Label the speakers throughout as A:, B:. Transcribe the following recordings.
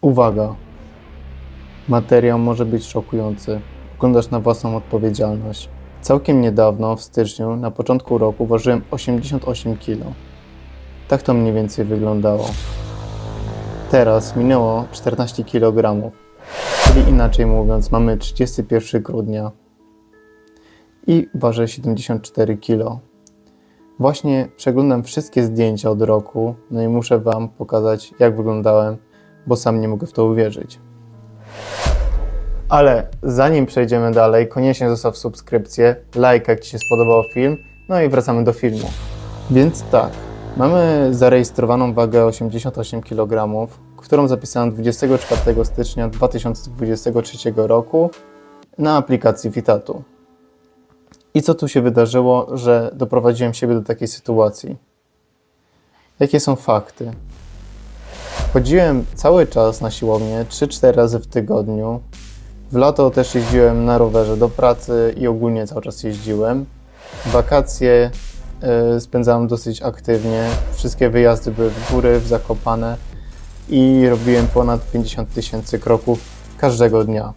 A: Uwaga! Materiał może być szokujący. Oglądasz na własną odpowiedzialność. Całkiem niedawno, w styczniu, na początku roku, ważyłem 88 kg. Tak to mniej więcej wyglądało. Teraz minęło 14 kg. Czyli inaczej mówiąc, mamy 31 grudnia i ważę 74 kg. Właśnie przeglądam wszystkie zdjęcia od roku, no i muszę Wam pokazać, jak wyglądałem, bo sam nie mogę w to uwierzyć. Ale zanim przejdziemy dalej, koniecznie zostaw subskrypcję, like jak Ci się spodobał film, no i wracamy do filmu. Więc tak, mamy zarejestrowaną wagę 88 kg, którą zapisałem 24 stycznia 2023 roku na aplikacji Fitatu. I co tu się wydarzyło, że doprowadziłem siebie do takiej sytuacji? Jakie są fakty? Chodziłem cały czas na siłownię, 3-4 razy w tygodniu. W lato też jeździłem na rowerze do pracy i ogólnie cały czas jeździłem. Wakacje y, spędzałem dosyć aktywnie. Wszystkie wyjazdy były w góry, w Zakopane i robiłem ponad 50 tysięcy kroków każdego dnia.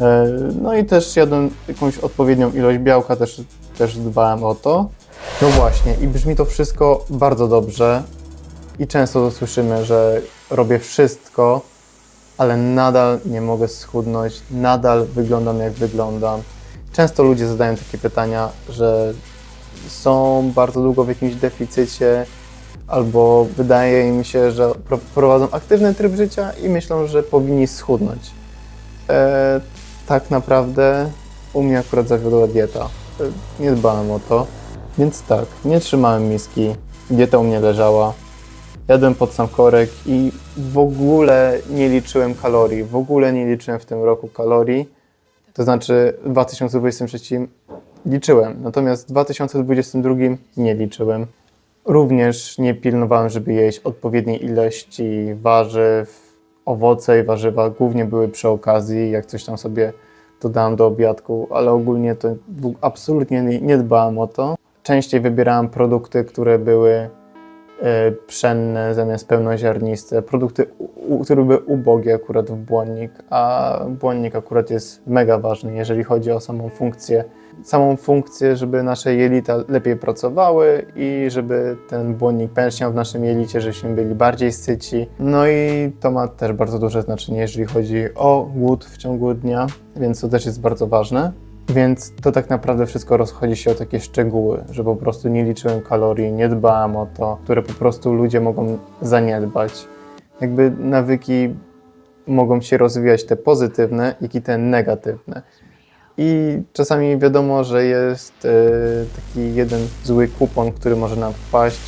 A: E, No i też jadłem jakąś odpowiednią ilość białka, też, też dbałem o to. No właśnie, i brzmi to wszystko bardzo dobrze. I często to słyszymy, że robię wszystko, ale nadal nie mogę schudnąć, nadal wyglądam jak wyglądam. Często ludzie zadają takie pytania, że są bardzo długo w jakimś deficycie, albo wydaje im się, że pro- prowadzą aktywny tryb życia i myślą, że powinni schudnąć. E, tak naprawdę u mnie akurat zawiodła dieta. E, Nie dbałem o to, więc tak, nie trzymałem miski, dieta u mnie leżała. Jadłem pod sam korek i w ogóle nie liczyłem kalorii. W ogóle nie liczyłem w tym roku kalorii. To znaczy w 2023 liczyłem, natomiast w 2022 nie liczyłem. Również nie pilnowałem, żeby jeść odpowiedniej ilości warzyw, owoce i warzywa. Głównie były przy okazji, jak coś tam sobie dodałem do obiadku, ale ogólnie to absolutnie nie, nie dbałem o to. Częściej wybierałem produkty, które były pszenne zamiast pełnoziarniste, produkty, które były ubogie akurat w błonnik, a błonnik akurat jest mega ważny, jeżeli chodzi o samą funkcję, samą funkcję, żeby nasze jelita lepiej pracowały i żeby ten błonnik pęczniał w naszym jelicie, żebyśmy byli bardziej syci. No i to ma też bardzo duże znaczenie, jeżeli chodzi o głód w ciągu dnia, więc to też jest bardzo ważne. Więc to tak naprawdę wszystko rozchodzi się o takie szczegóły, że po prostu nie liczyłem kalorii, nie dbałem o to, które po prostu ludzie mogą zaniedbać. Jakby nawyki mogą się rozwijać te pozytywne, jak i te negatywne. I czasami wiadomo, że jest e, taki jeden zły kupon, który może nam wpaść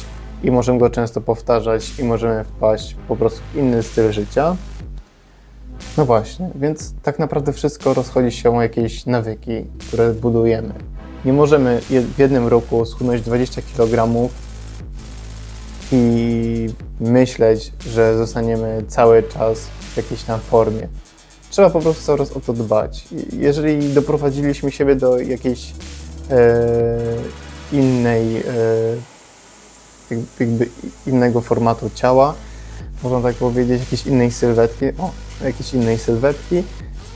A: i możemy go często powtarzać i możemy wpaść po prostu w inny styl życia. No właśnie, więc tak naprawdę wszystko rozchodzi się o jakieś nawyki, które budujemy. Nie możemy w jednym roku schudnąć 20 kg i myśleć, że zostaniemy cały czas w jakiejś tam formie. Trzeba po prostu czas o to dbać. Jeżeli doprowadziliśmy siebie do jakiejś e, innej, e, jak- jakby innego formatu ciała, można tak powiedzieć, jakiejś innej sylwetki, o, jakiejś innej sylwetki,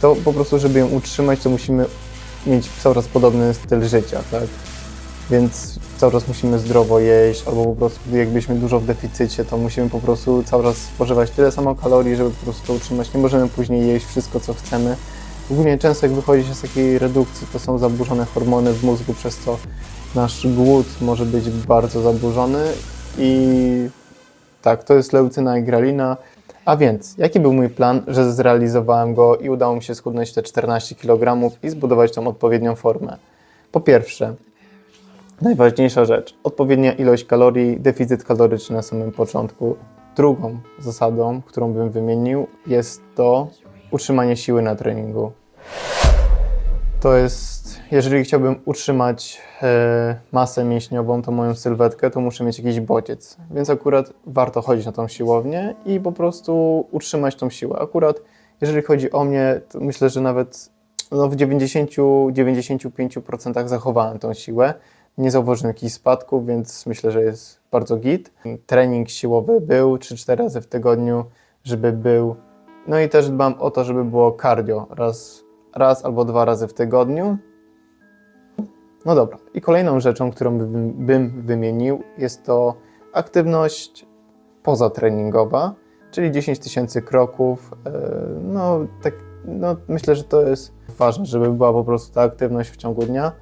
A: to po prostu, żeby ją utrzymać, to musimy mieć cały czas podobny styl życia, tak? Więc cały czas musimy zdrowo jeść, albo po prostu jakbyśmy dużo w deficycie, to musimy po prostu cały czas spożywać tyle samo kalorii, żeby po prostu to utrzymać. Nie możemy później jeść wszystko, co chcemy. Ogólnie często jak wychodzi się z takiej redukcji, to są zaburzone hormony w mózgu, przez co nasz głód może być bardzo zaburzony i tak, to jest leucyna i gralina. A więc, jaki był mój plan, że zrealizowałem go i udało mi się schudnąć te 14 kg i zbudować tą odpowiednią formę? Po pierwsze, najważniejsza rzecz, odpowiednia ilość kalorii, deficyt kaloryczny na samym początku. Drugą zasadą, którą bym wymienił, jest to utrzymanie siły na treningu. To jest, jeżeli chciałbym utrzymać e, masę mięśniową, to moją sylwetkę, to muszę mieć jakiś bodziec. Więc akurat warto chodzić na tą siłownię i po prostu utrzymać tą siłę. Akurat jeżeli chodzi o mnie, to myślę, że nawet no, w 90-95% zachowałem tą siłę. Nie zauważyłem jakichś spadków, więc myślę, że jest bardzo git. Trening siłowy był 3-4 razy w tygodniu, żeby był. No i też dbam o to, żeby było cardio raz, raz albo dwa razy w tygodniu. No dobra. I kolejną rzeczą, którą bym, bym wymienił, jest to aktywność pozatreningowa, czyli 10 tysięcy kroków. E, No, tak, no, myślę, że to jest ważne, żeby była po prostu ta aktywność w ciągu dnia.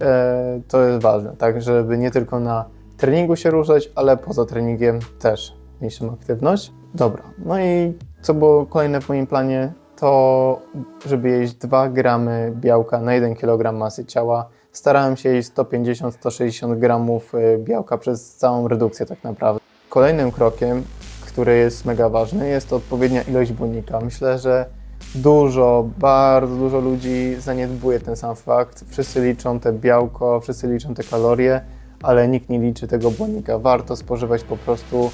A: E, To jest ważne, tak, żeby nie tylko na treningu się ruszać, ale poza treningiem też mieć tą aktywność. Dobra, no i co było kolejne w moim planie, to żeby jeść 2 gramy białka na 1 kg masy ciała. Starałem się jeść 150-160 gramów y, białka przez całą redukcję tak naprawdę. Kolejnym krokiem, który jest mega ważny, jest odpowiednia ilość błonnika. Myślę, że dużo, bardzo dużo ludzi zaniedbuje ten sam fakt. Wszyscy liczą te białko, wszyscy liczą te kalorie, ale nikt nie liczy tego błonnika. Warto spożywać po prostu,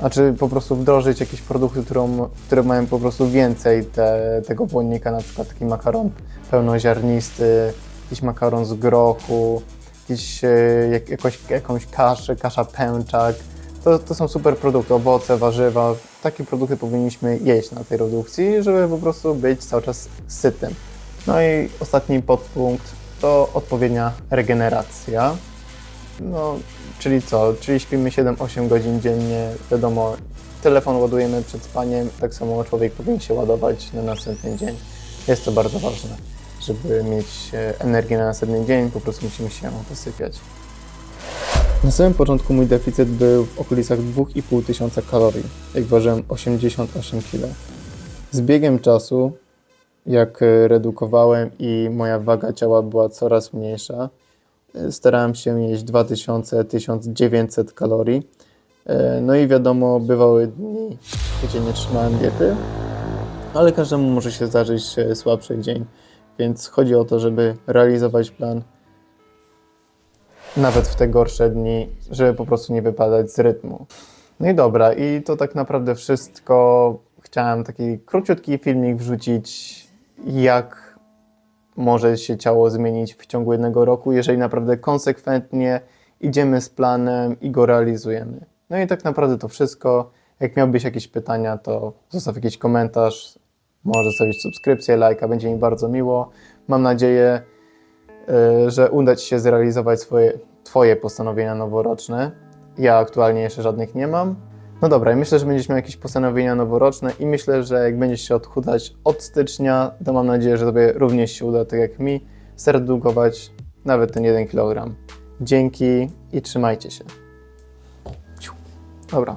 A: znaczy po prostu wdrożyć jakieś produkty, którą, które mają po prostu więcej te, tego błonnika, na przykład taki makaron pełnoziarnisty, jakiś makaron z grochu, jakiś, e, jak, jakoś, jakąś kaszę, kasza pęczak. To, to są super produkty, owoce, warzywa. Takie produkty powinniśmy jeść na tej redukcji, żeby po prostu być cały czas sytym. No i ostatni podpunkt to odpowiednia regeneracja. No, czyli co? Czyli śpimy 7-8 godzin dziennie. Wiadomo, telefon ładujemy przed spaniem, tak samo człowiek powinien się ładować na następny dzień. Jest to bardzo ważne, żeby mieć e, energię na następny dzień, po prostu musimy się wysypiać. Na samym początku mój deficyt był w okolicach 2,5 tysiąca kalorii, jak ważyłem 88 kg. Z biegiem czasu, jak e, redukowałem i moja waga ciała była coraz mniejsza, e, starałem się jeść 2000-1900 kalorii. No i wiadomo, bywały dni, gdzie nie trzymałem diety, ale każdemu może się zdarzyć słabszy dzień, więc chodzi o to, żeby realizować plan nawet w te gorsze dni, żeby po prostu nie wypadać z rytmu. No i dobra, i to tak naprawdę wszystko. Chciałem taki króciutki filmik wrzucić, jak może się ciało zmienić w ciągu jednego roku, jeżeli naprawdę konsekwentnie idziemy z planem i go realizujemy. No i tak naprawdę to wszystko. Jak miałbyś jakieś pytania, to zostaw jakiś komentarz, może zostawić subskrypcję, lajka, będzie mi bardzo miło. Mam nadzieję, y, że uda Ci się zrealizować swoje, Twoje postanowienia noworoczne. Ja aktualnie jeszcze żadnych nie mam. No dobra, myślę, że będziesz miał jakieś postanowienia noworoczne i myślę, że jak będziesz się odchudzać od stycznia, to mam nadzieję, że Tobie również się uda, tak jak mi, zredukować nawet ten 1 kg. Dzięki i trzymajcie się. Dobra,